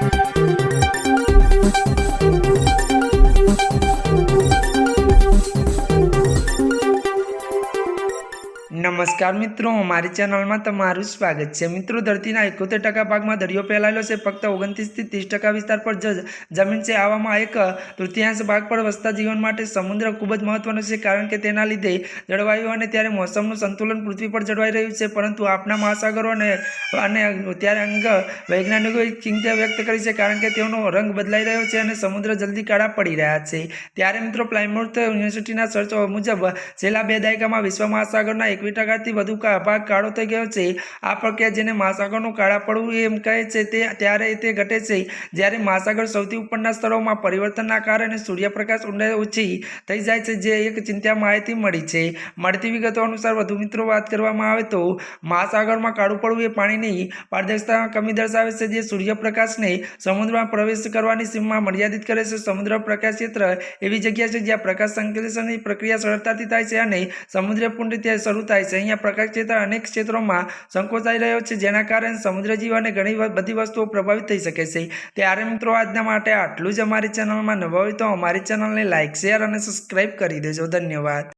Thank you. નમસ્કાર મિત્રો અમારી ચેનલમાં તમારું સ્વાગત છે. મિત્રો, ધરતીના એકોતેર ટકા ભાગમાં દરિયો ફેલાયેલો છે. ફક્ત ઓગણત્રીસથી ત્રીસ ટકા વિસ્તાર પર જ જમીન છે. આવામાં એક તૃતીયાંશ ભાગ પર વસતા જીવન માટે સમુદ્ર ખૂબ જ મહત્વનો છે, કારણ કે તેના લીધે જળવાયુ અને ત્યારે મોસમનું સંતુલન પૃથ્વી પર જળવાઈ રહ્યું છે. પરંતુ આપણા મહાસાગરો અને અને ત્યારે અંગ વૈજ્ઞાનિકોએ ચિંતા વ્યક્ત કરી છે, કારણ કે તેઓનો રંગ બદલાઈ રહ્યો છે અને સમુદ્ર જલ્દી કાળા પડી રહ્યા છે. ત્યારે મિત્રો પ્લાયમોર્થ યુનિવર્સિટીના સર્ચ મુજબ છેલ્લા બે દાયકામાં વિશ્વ મહાસાગરના એકવીસ ટકાથી વધુ ભાગ કાળો થઈ ગયો છે. આ પ્રક્રિયા જેને મહાસાગરનું કાળા પડવું એમ કહે છે તે ત્યારે તે ઘટે છે. જ્યારે મહાસાગર સૌથી ઉપરના સ્થળોમાં પરિવર્તનના કારણે સૂર્યપ્રકાશ ઊંડાઈ ઓછી થઈ જાય છે, જે એક ચિંતા માહિતી મળી છે. મળતી વિગતો અનુસાર વધુ મિત્રો વાત કરવામાં આવે તો, મહાસાગરમાં કાળું પડવું એ પાણીની પારદર્શિતામાં કમી દર્શાવે છે, જે સૂર્યપ્રકાશને સમુદ્રમાં પ્રવેશ કરવાની સીમા મર્યાદિત કરે છે. સમુદ્ર પ્રકાશ ક્ષેત્ર એવી જગ્યા છે જ્યાં પ્રકાશ સંશ્લેષણની પ્રક્રિયા સરળતાથી થાય છે અને સમુદ્ર પુંડ ત્યાં શરૂ થાય છે. અહીંયા પ્રકાશ ક્ષેત્ર અનેક ક્ષેત્રોમાં સંકોચાઈ રહ્યો છે, જેના કારણે સમુદ્રજીવ અને ઘણી બધી વસ્તુઓ પ્રભાવિત થઈ શકે છે. ત્યારે મિત્રો, આજના માટે આટલું જ અમારી ચેનલમાં નવા હોય તો અમારી ચેનલને લાઇક શેર અને સબસ્ક્રાઈબ કરી દેજો. ધન્યવાદ.